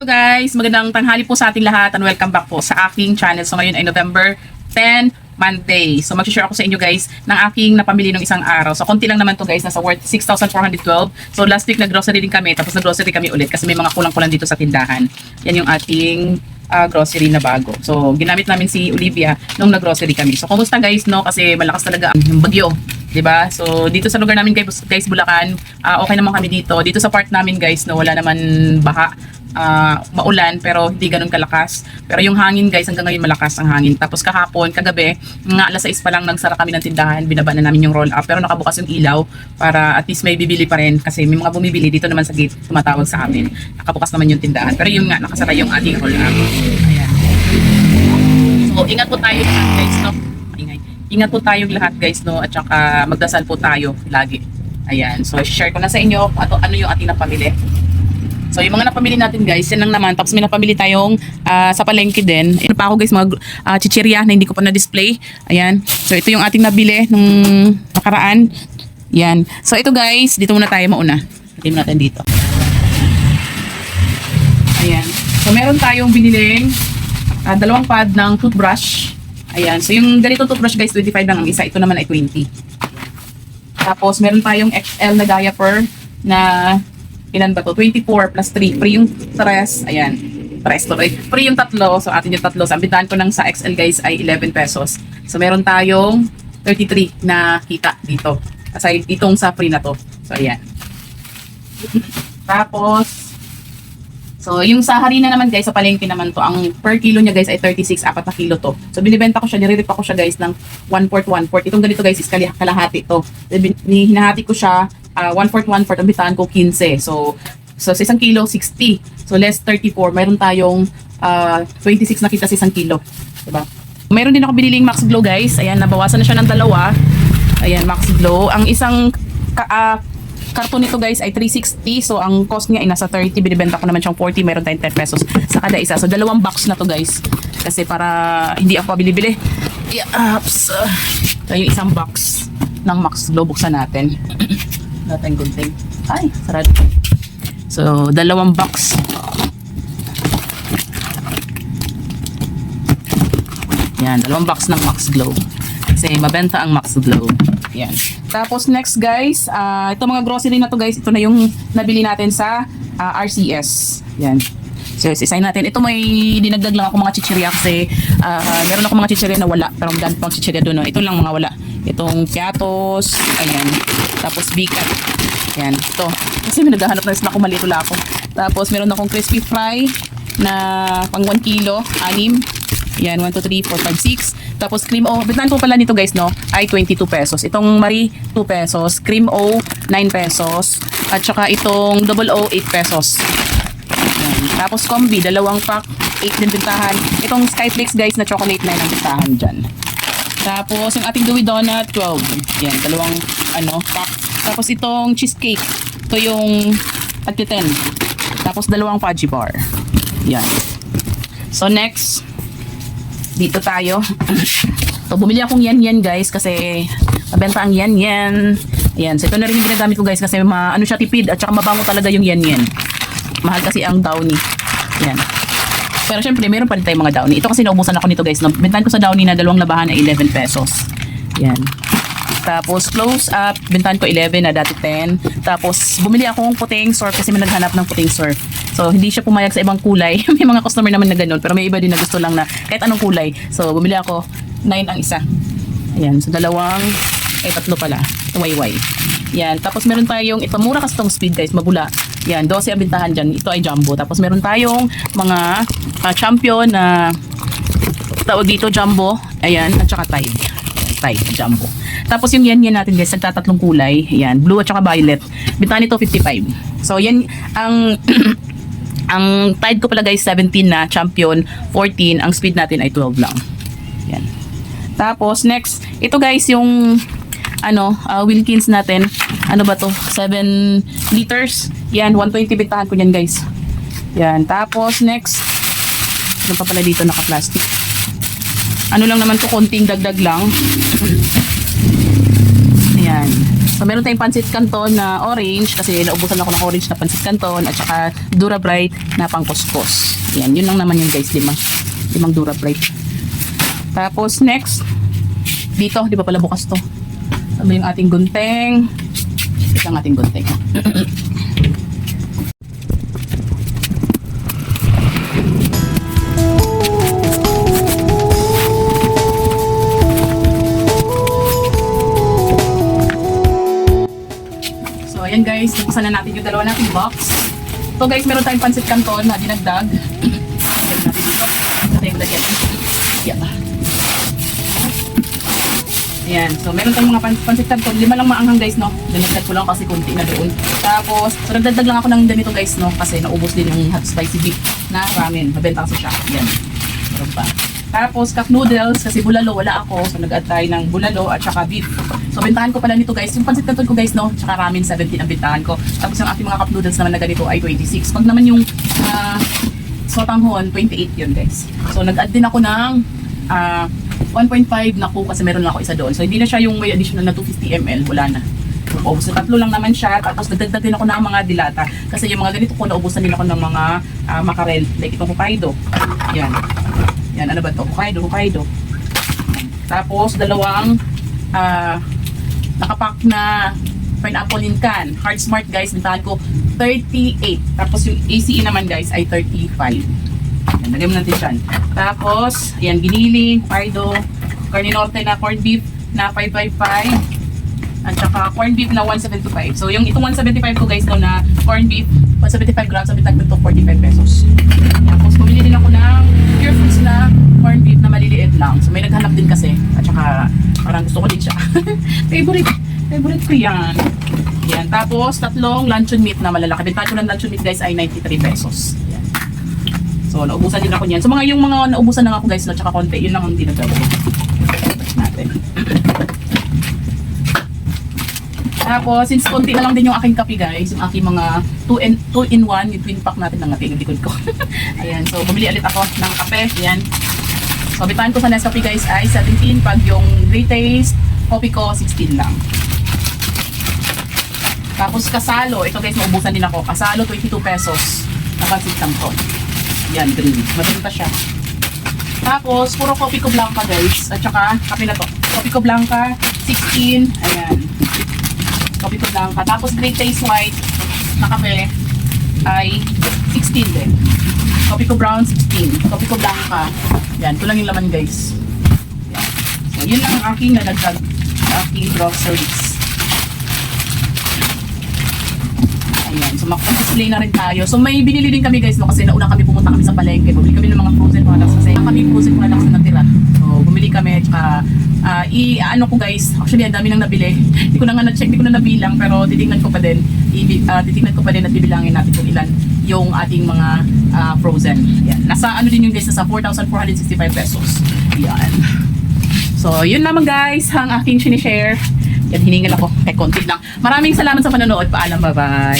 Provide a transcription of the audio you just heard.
Hello guys, magandang tanghali po sa ating lahat and welcome back po sa aking channel. So ngayon ay November 10, Monday. So mag-share ako sa inyo guys ng aking napamili ng isang araw. So konti lang naman to guys, nasa worth 6,412. So last week nag-grocery din kami, tapos nag-grocery kami ulit kasi may mga kulang-kulang dito sa tindahan. Yan yung ating ah, grocery na bago. So ginamit namin si Olivia nung nag-grocery kami. So kumusta guys no? Kasi malakas talaga ang bagyo. 'Di ba? So dito sa lugar namin guys, guys Bulacan, ah, okay naman kami dito. Dito sa part namin guys, no, wala naman baha. Ah, maulan pero hindi ganun kalakas. Pero yung hangin guys, hanggang ngayon malakas ang hangin. Tapos kahapon, kagabi, mga alas 6 pa lang nagsara kami ng tindahan, binaba na namin yung roll up. Pero nakabukas yung ilaw para at least may bibili pa rin kasi may mga bumibili dito naman sa gate, tumatawag sa amin. Nakabukas naman yung tindahan. Pero yung nga, nakasara yung ating roll up. Ayan. So, ingat po tayo guys, no? Ingat po tayo lahat guys, no? At saka magdasal po tayo lagi. Ayan. So, share ko na sa inyo kung ano, ano yung ating napamili. So, yung mga napamili natin guys, yan lang naman. Tapos may napamili tayong ah, sa palengke din. Ano pa ako guys, mga uh, chichirya na hindi ko pa na-display. Ayan. So, ito yung ating nabili nung nakaraan. Yan. So, ito guys, dito muna tayo mauna. Tingnan natin dito. Ayan. So, meron tayong biniling ah, dalawang pad ng toothbrush. Ayan. So, yung ganito toothbrush guys, 25 lang ang isa. Ito naman ay 20. Tapos, meron tayong XL na diaper na ilan ba to? 24 plus 3. Free yung tres. Ayan. Tres to. eh. Free yung tatlo. So, atin yung tatlo. Bintahan ko ng sa XL guys ay 11 pesos. So, meron tayong 33 na kita dito. Aside itong sa free na to. So, ayan. Tapos, So, yung sa harina naman guys, sa palengke naman to, ang per kilo niya guys ay 36, apat na kilo to. So, binibenta ko siya, nire-rip ko siya guys ng 1 fourth, 1 fourth. Itong ganito guys is kalahati to. Ni- Hinahati ko siya, 1 fourth, 1 fourth, ang ko 15. So, so sa isang kilo, 60. So, less 34. Mayroon tayong ah, 26 na kita sa isang kilo. Diba? Mayroon din ako biniling Max Glow guys. Ayan, nabawasan na siya ng dalawa. Ayan, Max Glow. Ang isang ka- ah, karton nito guys ay 360. So, ang cost niya ay nasa 30. Binibenta ko naman siyang 40. Meron tayong 10 pesos sa kada isa. So, dalawang box na to guys. Kasi para hindi ako pabili-bili. Yeah, ups. So, yung isang box ng Max Glow. Buksan natin. natin gunting. Ay, sarado. So, dalawang box. Yan, dalawang box ng Max Glow. Kasi mabenta ang Max Glow. Yan. Tapos next guys, ah ito mga grocery na to guys, ito na yung nabili natin sa ah, RCS. Yan. So, isayin natin. Ito may dinagdag lang ako mga chichirya kasi ah, meron ako mga chichirya na wala. Pero magdaan pang chichirya doon. No? Ito lang mga wala. Itong piatos. Ayan. Tapos bikat. Yan. Ito. Kasi may naghahanap na ako. Malito lang ako. Tapos meron akong crispy fry na pang 1 kilo. Anim. Yan, 1, 2, 3, 4, 5, 6. Tapos cream O, bintahan po pala nito guys, no, ay 22 pesos. Itong Marie, 2 pesos. Cream O, 9 pesos. At saka itong Double O, 8 pesos. Yan. Tapos combi, dalawang pack, 8 din bintahan. Itong Skyflakes guys na chocolate 9 ang bintahan dyan. Tapos yung ating Dewey Donut, 12. Yan, dalawang ano, pack. Tapos itong cheesecake, ito yung tagti 10. Tapos dalawang fudgy bar. Yan. So next, dito tayo. so, bumili akong yan yan guys kasi mabenta ang yan yan. Ayan, so ito na rin yung ginagamit ko guys kasi ma, ano siya tipid at saka mabango talaga yung yan yan. Mahal kasi ang downy. Ayan. Pero syempre, meron pa rin tayong mga downy. Ito kasi naubusan ako nito guys. Bentahan ko sa downy na dalawang labahan ay 11 pesos. Ayan. Tapos close up, bintahan ko 11 na dati 10. Tapos bumili akong puting surf kasi may naghanap ng puting surf. So hindi siya pumayag sa ibang kulay. may mga customer naman na ganun pero may iba din na gusto lang na kahit anong kulay. So bumili ako 9 ang isa. Ayan, so dalawang eh tatlo pala. Wayway. Yan, tapos meron tayong ito mura kasi tong speed guys, mabula. Yan, 12 ang bintahan diyan. Ito ay jumbo. Tapos meron tayong mga ah, champion na tawag dito jumbo. Ayan, at saka Tide. Tide, jumbo. Tapos yung yan yan natin guys, nagtatatlong kulay. Ayan, blue at saka violet. Bintahan nito 55. So yan ang ang Tide ko pala guys 17 na, champion 14, ang speed natin ay 12 lang. Yan. Tapos next, ito guys yung ano, uh, Wilkins natin. Ano ba to? 7 liters. Yan, 120 bintahan ko yan guys. Yan. Tapos next, ano pa pala dito naka-plastic. Ano lang naman to, konting dagdag lang. Ayan. So, meron tayong pancit canton na orange kasi naubusan ako ng orange na pancit canton at saka Dura Bright na pangkuskus. Yan, yun lang naman yun guys, limang, limang Dura Bright. Tapos next, dito, di ba pala bukas to? Sabi yung ating gunteng. Ito ang ating gunteng. Buksan na natin yung dalawa nating box. So guys, meron tayong pancit canton na dinagdag. Lagyan natin dito. Ito yung lagyan. Yan. Ayan. So, meron tayong mga pan- pancit canton. Lima lang maanghang guys, no? Dinagdag ko lang kasi kunti na doon. Tapos, so nagdagdag lang ako ng ganito guys, no? Kasi naubos din yung hot spicy beef na ramen. Mabenta kasi siya. Yan. Meron pa. Tapos, cup noodles, kasi bulalo, wala ako. So, nag-add tayo ng bulalo at saka beef. So, bentahan ko pala nito guys. Yung pancit canton ko guys, no? Tsaka ramen, 17 ang bentahan ko. Tapos, yung ating mga cup noodles naman na ganito ay 26. Pag naman yung ah, sotanghon, 28 yun guys. So, nag-add din ako ng ah, 1.5 na ko kasi meron lang ako isa doon. So, hindi na siya yung may additional na 250 ml. Wala na. So, so, tatlo lang naman siya. Tapos, nagdagdag din ako ng mga dilata. Kasi yung mga ganito ko, naubusan din ako ng mga ah, makarel. Like itong Hokkaido. Yan. Yan, ano ba to? Hokkaido, Hokkaido. Tapos, dalawang ah, nakapack na pineapple in can. Hard Smart guys, bintahan ko 38. Tapos yung ACE naman guys ay 35. Yan, lagyan mo natin dyan. Tapos, ayan, giniling, Hokkaido, Carne Norte na corned beef na 555. At saka corned beef na 175. So yung itong 175 ko guys no na corned beef, 175 grams, sabi tagto 45 pesos. Tapos bumili din ako ng pure foods na corned beef na maliliit lang. So may naghanap din kasi. At saka parang gusto ko din siya. favorite. Favorite ko yan. Yan. Tapos tatlong luncheon meat na malalaki. Benta ko ng luncheon meat guys ay 93 pesos. Yan. So naubusan din ako niyan. So mga yung mga naubusan na ako guys no, tsaka konti, yun lang ang dinagdag ko. natin. Tapos, since konti na lang din yung aking kape guys, yung aking mga 2 in 2 in 1, yung twin pack natin ng ating likod ko. Ayan, so bumili ulit ako ng kape. Ayan. So, bitawan ko sa Nescafe guys ay 17 pag yung Great Taste, coffee ko 16 lang. Tapos kasalo, ito guys, maubusan din ako. Kasalo, 22 pesos. Napansit lang to. Yan, green. Mabenta siya. Tapos, puro coffee ko blanca guys. At saka, kape na to. Coffee ko blanca, 16. Ayan. Ko blanca. Tapos, Great Taste White na kape ay 16 din. Coffee ko brown, 16. Coffee ko blanca. Yan, kulang yung laman guys. Yan. So, yun lang ang aking nadagdag sa aking groceries. Ayan, so makapag-display na rin tayo. So may binili din kami guys no kasi nauna kami pumunta kami sa palengke. Bumili kami ng mga frozen products kasi kami frozen products na natira. So bumili kami at saka ah, i-ano ko guys, actually ang dami nang nabili. Hindi ko na nga na-check, hindi ko na nabilang pero titingnan ko pa din. I, ah, titingnan ko pa din at bibilangin natin kung ilan yung ating mga ah, frozen. Yan. Nasa ano din yung guys, nasa 4,465 pesos. Yan. So, yun naman guys, ang aking sinishare. Yan, hiningal ako. Kay konti lang. Maraming salamat sa panonood. Paalam, bye-bye.